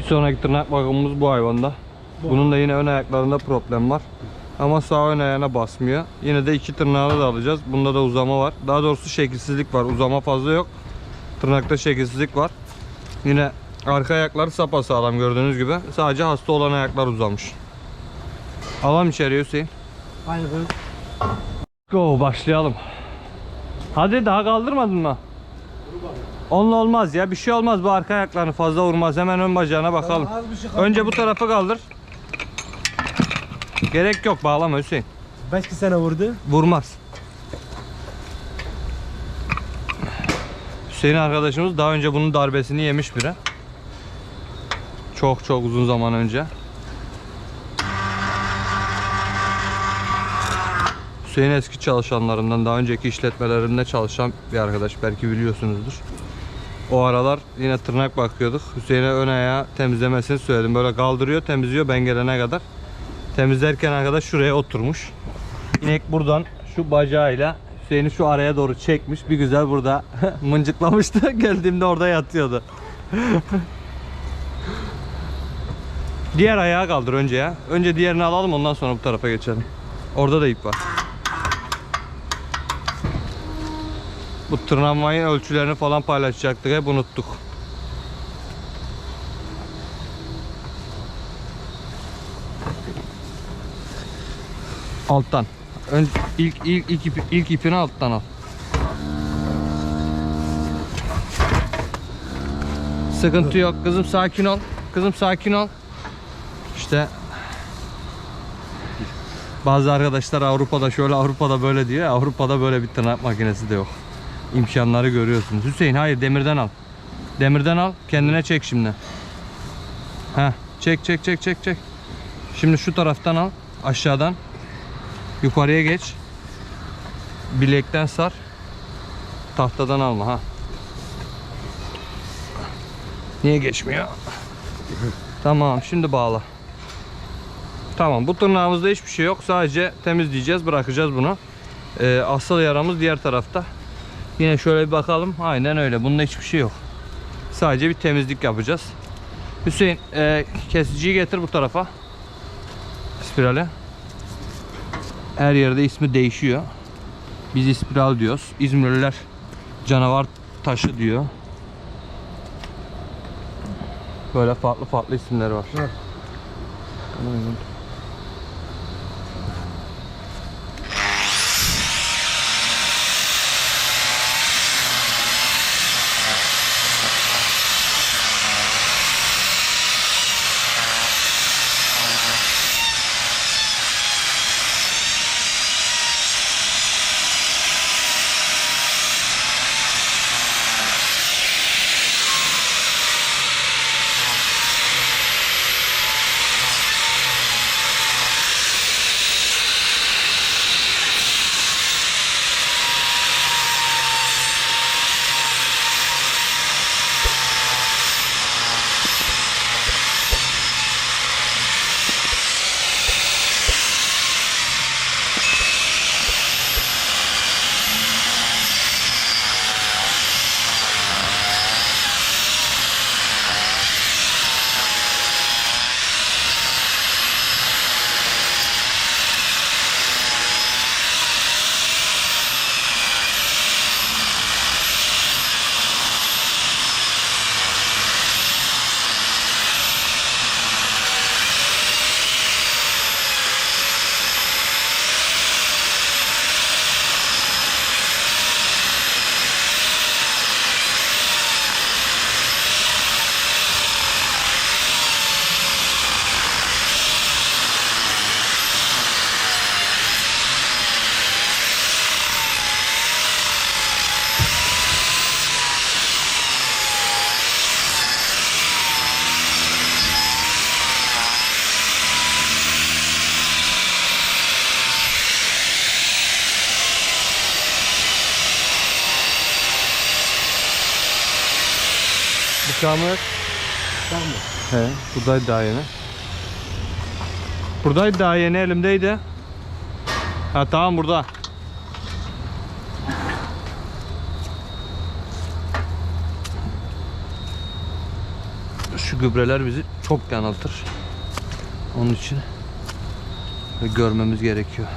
Bir sonraki tırnak bakımımız bu hayvanda. Bunun da yine ön ayaklarında problem var. Ama sağ ön ayağına basmıyor. Yine de iki tırnağını da alacağız. Bunda da uzama var. Daha doğrusu şekilsizlik var. Uzama fazla yok. Tırnakta şekilsizlik var. Yine arka ayakları sapasağlam gördüğünüz gibi. Sadece hasta olan ayaklar uzamış. Alalım içeriye Hüseyin. Aynen böyle. Go başlayalım. Hadi daha kaldırmadın mı? Onunla olmaz ya bir şey olmaz bu arka ayaklarını fazla vurmaz hemen ön bacağına bakalım. Şey. Önce bu tarafı kaldır. Gerek yok bağlama Hüseyin. Belki sene vurdu. Vurmaz. Hüseyin arkadaşımız daha önce bunun darbesini yemiş biri. Çok çok uzun zaman önce. Hüseyin eski çalışanlarından daha önceki işletmelerinde çalışan bir arkadaş belki biliyorsunuzdur. O aralar yine tırnak bakıyorduk. Hüseyin'e ön ayağı temizlemesini söyledim. Böyle kaldırıyor temizliyor ben gelene kadar. Temizlerken arkadaş şuraya oturmuş. İnek buradan şu bacağıyla Hüseyin'i şu araya doğru çekmiş. Bir güzel burada mıncıklamıştı. Geldiğimde orada yatıyordu. Diğer ayağı kaldır önce ya. Önce diğerini alalım ondan sonra bu tarafa geçelim. Orada da ip var. Bu tırmanmayın ölçülerini falan paylaşacaktık. Hep unuttuk. Alttan. Ön, ilk, ilk, ilk, ipi- ilk ipini alttan al. Sıkıntı yok. Kızım sakin ol. Kızım sakin ol. İşte bazı arkadaşlar Avrupa'da şöyle Avrupa'da böyle diyor. Avrupa'da böyle bir tırnak makinesi de yok. İmkanları görüyorsunuz. Hüseyin hayır demirden al. Demirden al. Kendine çek şimdi. Ha, çek çek çek çek çek. Şimdi şu taraftan al. Aşağıdan. Yukarıya geç. Bilekten sar. Tahtadan alma ha. Niye geçmiyor? tamam şimdi bağla. Tamam bu tırnağımızda hiçbir şey yok. Sadece temizleyeceğiz bırakacağız bunu. Ee, asıl yaramız diğer tarafta. Yine şöyle bir bakalım. Aynen öyle. Bunda hiçbir şey yok. Sadece bir temizlik yapacağız. Hüseyin e, kesiciyi getir bu tarafa. Spirale. Her yerde ismi değişiyor. Biz ispiral diyoruz. İzmirliler canavar taşı diyor. Böyle farklı farklı isimleri var. Evet. Tamam mı? He, buradaydı daha yeni. Buradaydı daha yeni elimdeydi. Ha tamam burada. Şu gübreler bizi çok yanıltır. Onun için görmemiz gerekiyor.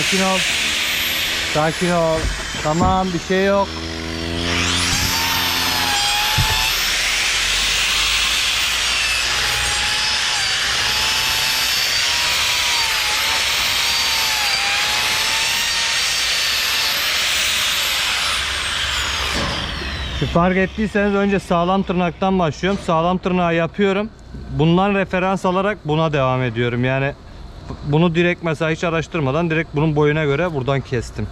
Sakin ol. Sakin ol. Tamam bir şey yok. Şu fark ettiyseniz önce sağlam tırnaktan başlıyorum. Sağlam tırnağı yapıyorum. Bundan referans alarak buna devam ediyorum. Yani bunu direkt mesela hiç araştırmadan direkt bunun boyuna göre buradan kestim.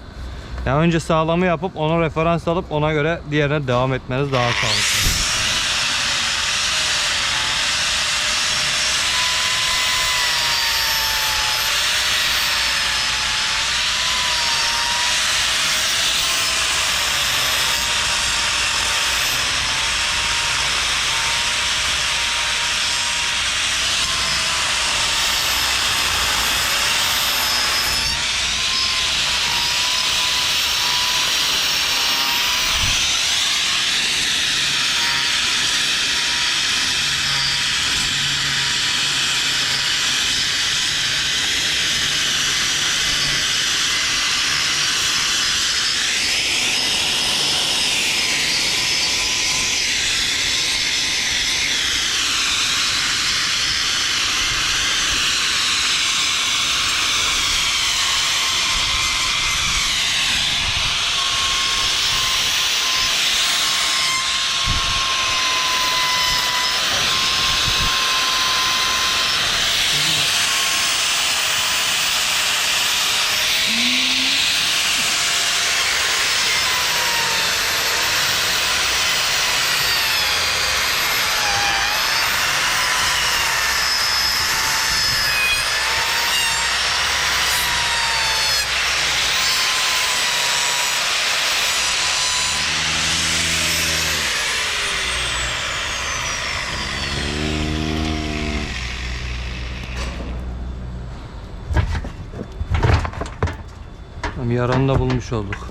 Yani önce sağlamı yapıp ona referans alıp ona göre diğerine devam etmeniz daha sağlıklı. Tamam, yaranı da bulmuş olduk.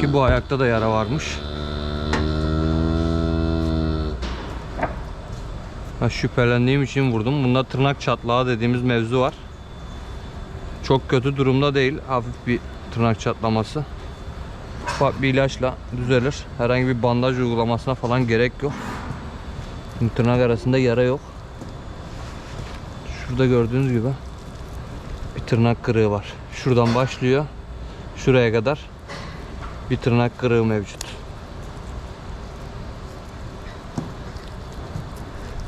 Ki bu ayakta da yara varmış. Ha, şüphelendiğim için vurdum. Bunda tırnak çatlağı dediğimiz mevzu var. Çok kötü durumda değil. Hafif bir tırnak çatlaması. Ufak bir ilaçla düzelir. Herhangi bir bandaj uygulamasına falan gerek yok. Şimdi tırnak arasında yara yok. Şurada gördüğünüz gibi tırnak kırığı var. Şuradan başlıyor. Şuraya kadar bir tırnak kırığı mevcut.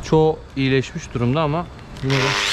Çoğu iyileşmiş durumda ama yine de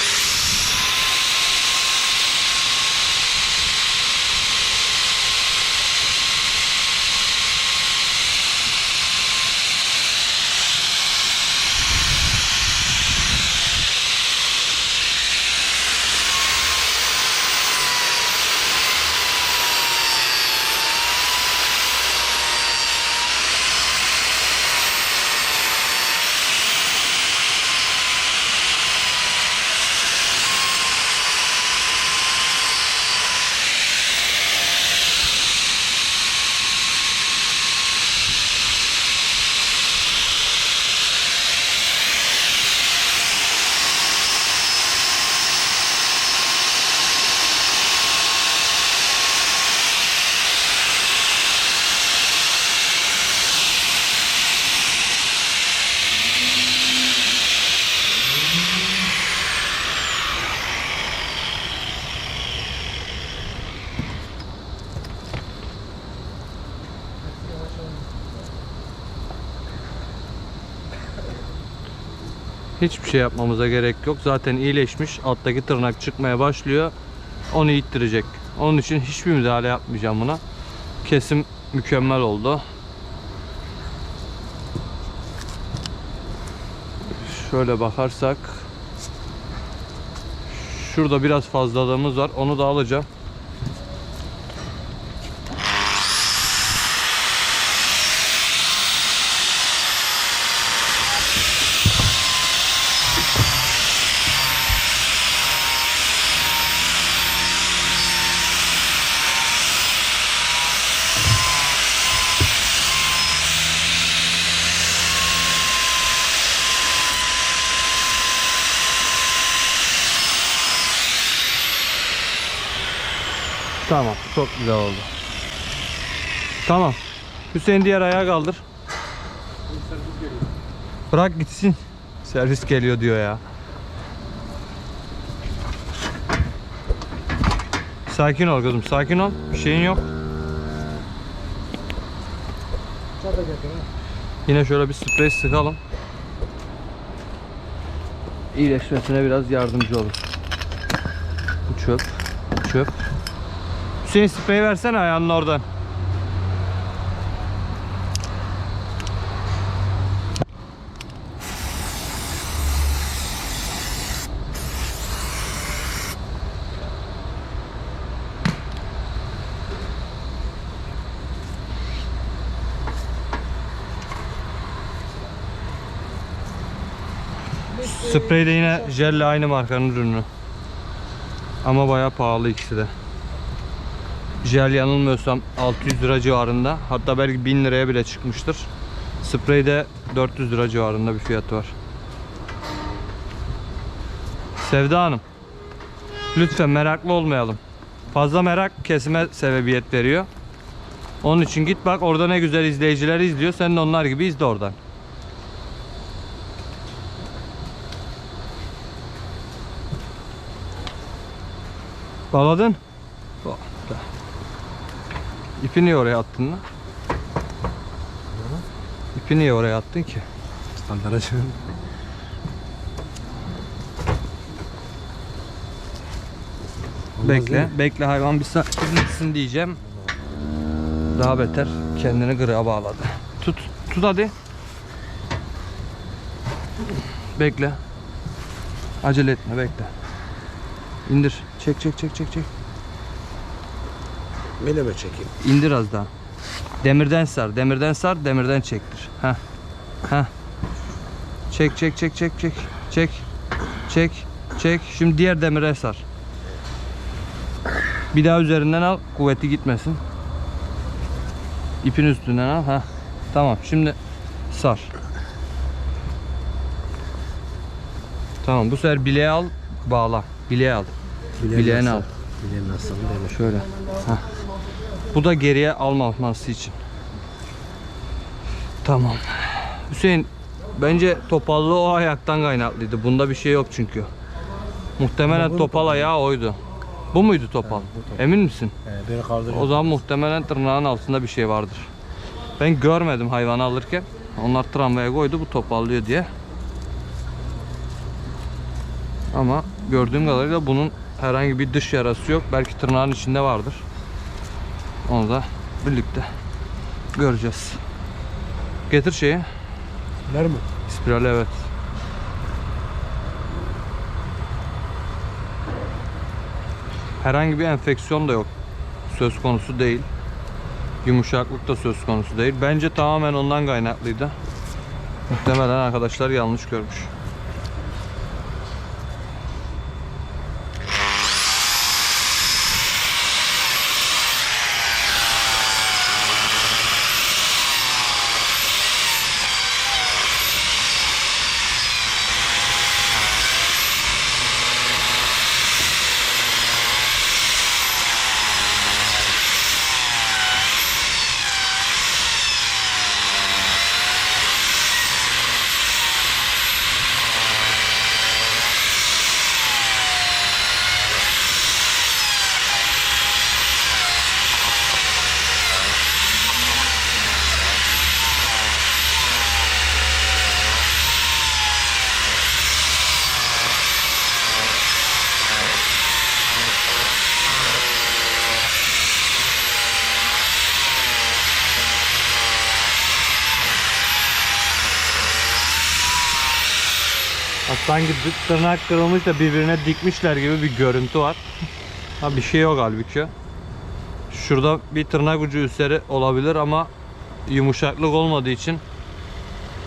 Hiçbir şey yapmamıza gerek yok. Zaten iyileşmiş. Alttaki tırnak çıkmaya başlıyor. Onu ittirecek. Onun için hiçbir müdahale yapmayacağım buna. Kesim mükemmel oldu. Şöyle bakarsak Şurada biraz fazlalığımız var. Onu da alacağım. Tamam. Çok güzel oldu. Tamam. Hüseyin diğer ayağı kaldır. Bırak gitsin. Servis geliyor diyor ya. Sakin ol kızım. Sakin ol. Bir şeyin yok. Yine şöyle bir sprey sıkalım. İyileşmesine biraz yardımcı olur. Bu çöp. Çöp. Hüseyin sprey versene ayağının oradan. Sprey de yine jelle aynı markanın ürünü. Ama bayağı pahalı ikisi de. Jel yanılmıyorsam 600 lira civarında. Hatta belki 1000 liraya bile çıkmıştır. Sprey de 400 lira civarında bir fiyatı var. Sevda Hanım. Lütfen meraklı olmayalım. Fazla merak kesime sebebiyet veriyor. Onun için git bak orada ne güzel izleyiciler izliyor. Sen de onlar gibi izle oradan. Bağladın? İpi niye oraya attın lan? İpi niye oraya attın ki? Standart Bekle, bekle hayvan bir gitsin diyeceğim. Daha beter kendini gırığa bağladı. Tut, tut hadi. Bekle. Acele etme, bekle. İndir. Çek, çek, çek, çek, çek. Böyle mi çekeyim? İndir az daha. Demirden sar, demirden sar, demirden çektir. Ha. Ha. Çek, çek, çek, çek, çek. Çek. Çek. Çek. Şimdi diğer demire sar. Bir daha üzerinden al, kuvveti gitmesin. İpin üstünden al. Ha. Tamam. Şimdi sar. Tamam. Bu sefer bileğe al, bağla. Bileğe al. Bileğini al. Bileğin nasıl demiş. Şöyle. Heh. Bu da geriye almaması için. Tamam. Hüseyin bence topallığı o ayaktan kaynaklıydı. Bunda bir şey yok çünkü. Muhtemelen topal ayağı oydu. Bu muydu topal? Emin misin? Ee, beni kaldırıyor. O zaman muhtemelen tırnağın altında bir şey vardır. Ben görmedim hayvanı alırken. Onlar tramvaya koydu bu topallıyor diye. Ama gördüğüm kadarıyla bunun herhangi bir dış yarası yok. Belki tırnağın içinde vardır. Onu da birlikte göreceğiz. Getir şeyi. Ver mi? Spirali evet. Herhangi bir enfeksiyon da yok. Söz konusu değil. Yumuşaklık da söz konusu değil. Bence tamamen ondan kaynaklıydı. Muhtemelen arkadaşlar yanlış görmüş. Sanki tırnak kırılmış da birbirine dikmişler gibi bir görüntü var. Ha bir şey yok halbuki. Şurada bir tırnak ucu üstleri olabilir ama yumuşaklık olmadığı için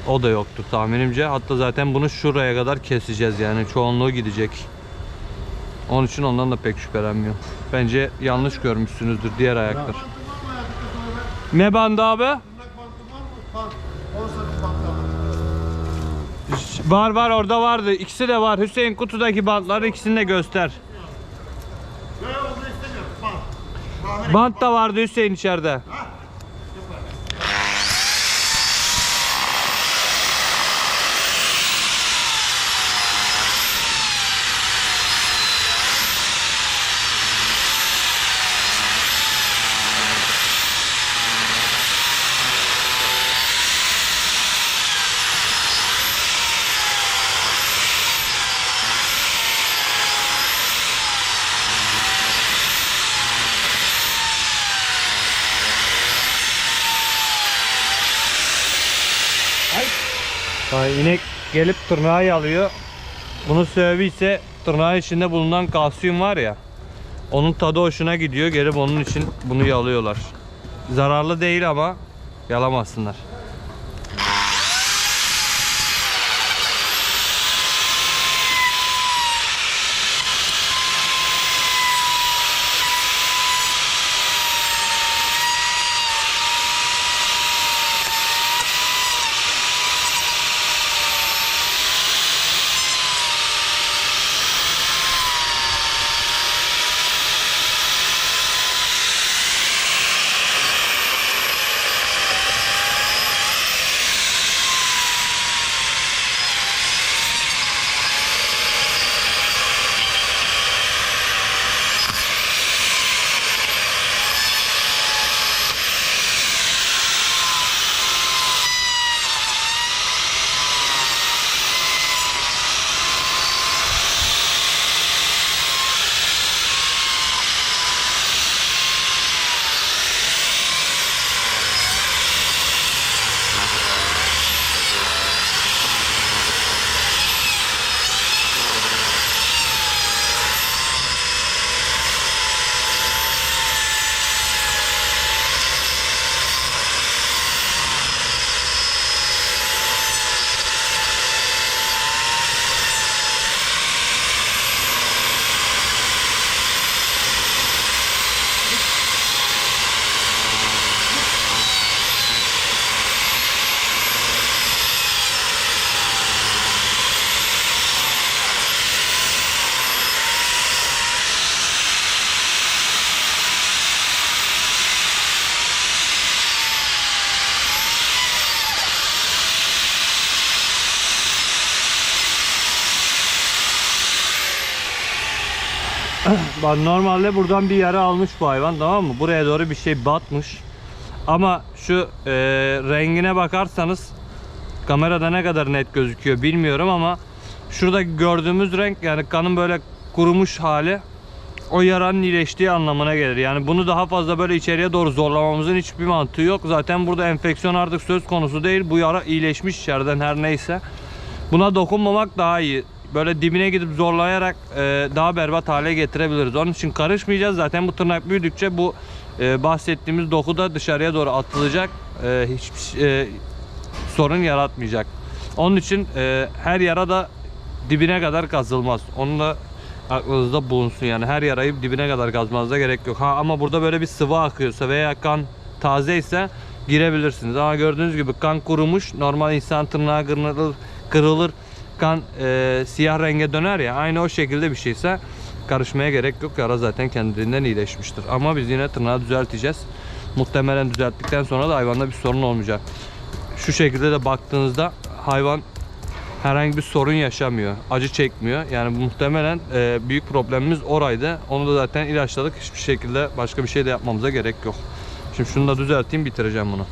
o da yoktur tahminimce. Hatta zaten bunu şuraya kadar keseceğiz yani çoğunluğu gidecek. Onun için ondan da pek şüphelenmiyorum. Bence yanlış görmüşsünüzdür diğer ayaklar. Ne bandı abi? Var var orada vardı. İkisi de var. Hüseyin kutudaki bantları ikisini de göster. Bant da vardı Hüseyin içeride. Ay, inek gelip tırnağı yalıyor. Bunun sebebi ise tırnağın içinde bulunan kalsiyum var ya. Onun tadı hoşuna gidiyor. Gelip onun için bunu yalıyorlar. Zararlı değil ama yalamazsınlar. Bak normalde buradan bir yara almış bu hayvan tamam mı? Buraya doğru bir şey batmış. Ama şu e, rengine bakarsanız kamerada ne kadar net gözüküyor bilmiyorum ama şurada gördüğümüz renk yani kanın böyle kurumuş hali o yaranın iyileştiği anlamına gelir. Yani bunu daha fazla böyle içeriye doğru zorlamamızın hiçbir mantığı yok. Zaten burada enfeksiyon artık söz konusu değil. Bu yara iyileşmiş içeriden her neyse. Buna dokunmamak daha iyi. Böyle dibine gidip zorlayarak e, daha berbat hale getirebiliriz. Onun için karışmayacağız. Zaten bu tırnak büyüdükçe bu e, bahsettiğimiz doku da dışarıya doğru atılacak. E, hiçbir e, sorun yaratmayacak. Onun için e, her yara da dibine kadar kazılmaz. Onu da aklınızda bulunsun yani her yarayı dibine kadar kazmanıza gerek yok. Ha ama burada böyle bir sıvı akıyorsa veya kan taze ise girebilirsiniz. Ama gördüğünüz gibi kan kurumuş. Normal insan tırnağı kırılır, kırılır kan e, siyah renge döner ya. Aynı o şekilde bir şeyse karışmaya gerek yok. Yara zaten kendiliğinden iyileşmiştir. Ama biz yine tırnağı düzelteceğiz. Muhtemelen düzelttikten sonra da hayvanda bir sorun olmayacak. Şu şekilde de baktığınızda hayvan herhangi bir sorun yaşamıyor. Acı çekmiyor. Yani muhtemelen e, büyük problemimiz oraydı. Onu da zaten ilaçladık. Hiçbir şekilde başka bir şey de yapmamıza gerek yok. Şimdi şunu da düzelteyim bitireceğim bunu.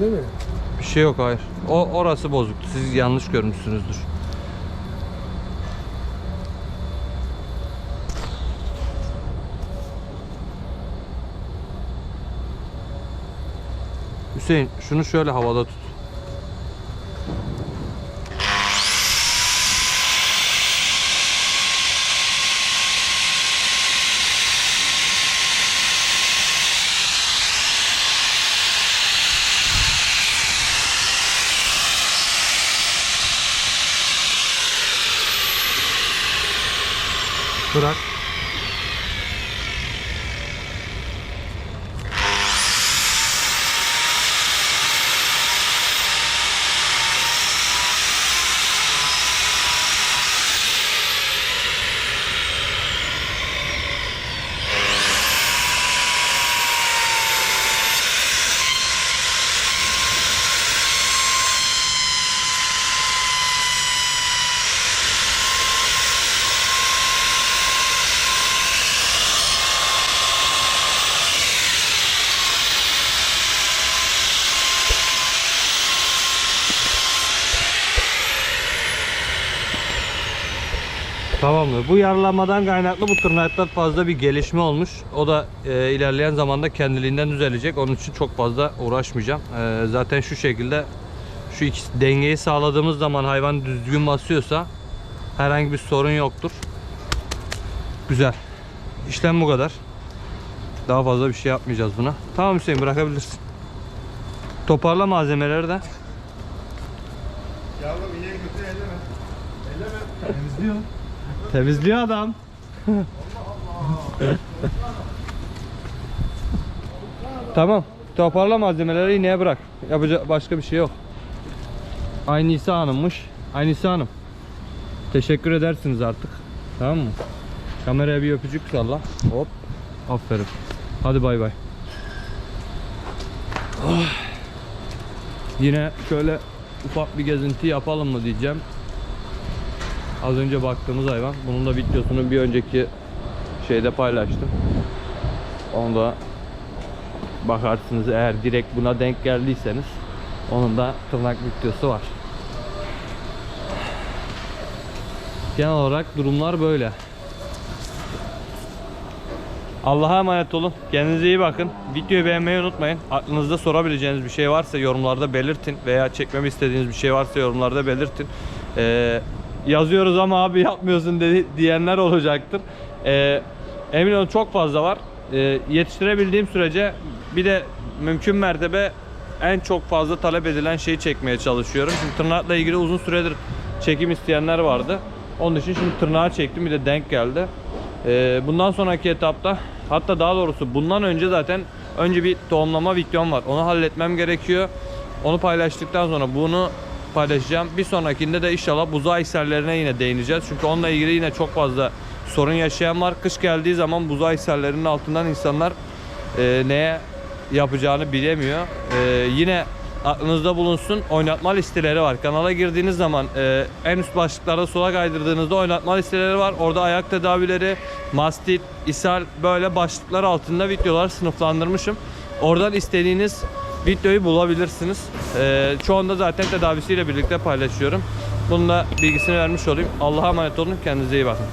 Değil mi? Bir şey yok hayır. O orası bozuktu. Siz yanlış görmüşsünüzdür. Hüseyin şunu şöyle havada tut. Bırak. Bu yaralanmadan kaynaklı bu tırnakta fazla bir gelişme olmuş. O da e, ilerleyen zamanda kendiliğinden düzelecek. Onun için çok fazla uğraşmayacağım. E, zaten şu şekilde şu ikisi dengeyi sağladığımız zaman hayvan düzgün basıyorsa herhangi bir sorun yoktur. Güzel. İşlem bu kadar. Daha fazla bir şey yapmayacağız buna. Tamam Hüseyin bırakabilirsin. Toparla malzemeleri de. Yavrum ineği götür elleme. Elleme. Temizliyor. Temizliyor adam. tamam. Toparla malzemeleri ineğe bırak. Yapacak başka bir şey yok. Aynısı Hanım'mış. Aynısı Hanım. Teşekkür edersiniz artık. Tamam mı? Kameraya bir öpücük salla. Hop. Aferin. Hadi bay bay. Oh. Yine şöyle ufak bir gezinti yapalım mı diyeceğim. Az önce baktığımız hayvan. Bunun da videosunu bir önceki şeyde paylaştım. Onu da bakarsınız eğer direkt buna denk geldiyseniz onun da tırnak videosu var. Genel olarak durumlar böyle. Allah'a emanet olun. Kendinize iyi bakın. Videoyu beğenmeyi unutmayın. Aklınızda sorabileceğiniz bir şey varsa yorumlarda belirtin. Veya çekmemi istediğiniz bir şey varsa yorumlarda belirtin. Ee, yazıyoruz ama abi yapmıyorsun dedi, diyenler olacaktır. Ee, emin olun çok fazla var. Ee, yetiştirebildiğim sürece bir de mümkün mertebe en çok fazla talep edilen şeyi çekmeye çalışıyorum. Şimdi tırnakla ilgili uzun süredir çekim isteyenler vardı. Onun için şimdi tırnağı çektim bir de denk geldi. Ee, bundan sonraki etapta hatta daha doğrusu bundan önce zaten önce bir tohumlama videom var. Onu halletmem gerekiyor. Onu paylaştıktan sonra bunu paylaşacağım. Bir sonrakinde de inşallah buzağı hissellerine yine değineceğiz. Çünkü onunla ilgili yine çok fazla sorun yaşayan var. Kış geldiği zaman buzağı hissellerinin altından insanlar e, neye yapacağını bilemiyor. E, yine aklınızda bulunsun oynatma listeleri var. Kanala girdiğiniz zaman e, en üst başlıklarda sola kaydırdığınızda oynatma listeleri var. Orada ayak tedavileri, mastit, ishal böyle başlıklar altında videolar sınıflandırmışım. Oradan istediğiniz videoyu bulabilirsiniz. E, çoğunda zaten tedavisiyle birlikte paylaşıyorum. Bunun da bilgisini vermiş olayım. Allah'a emanet olun. Kendinize iyi bakın.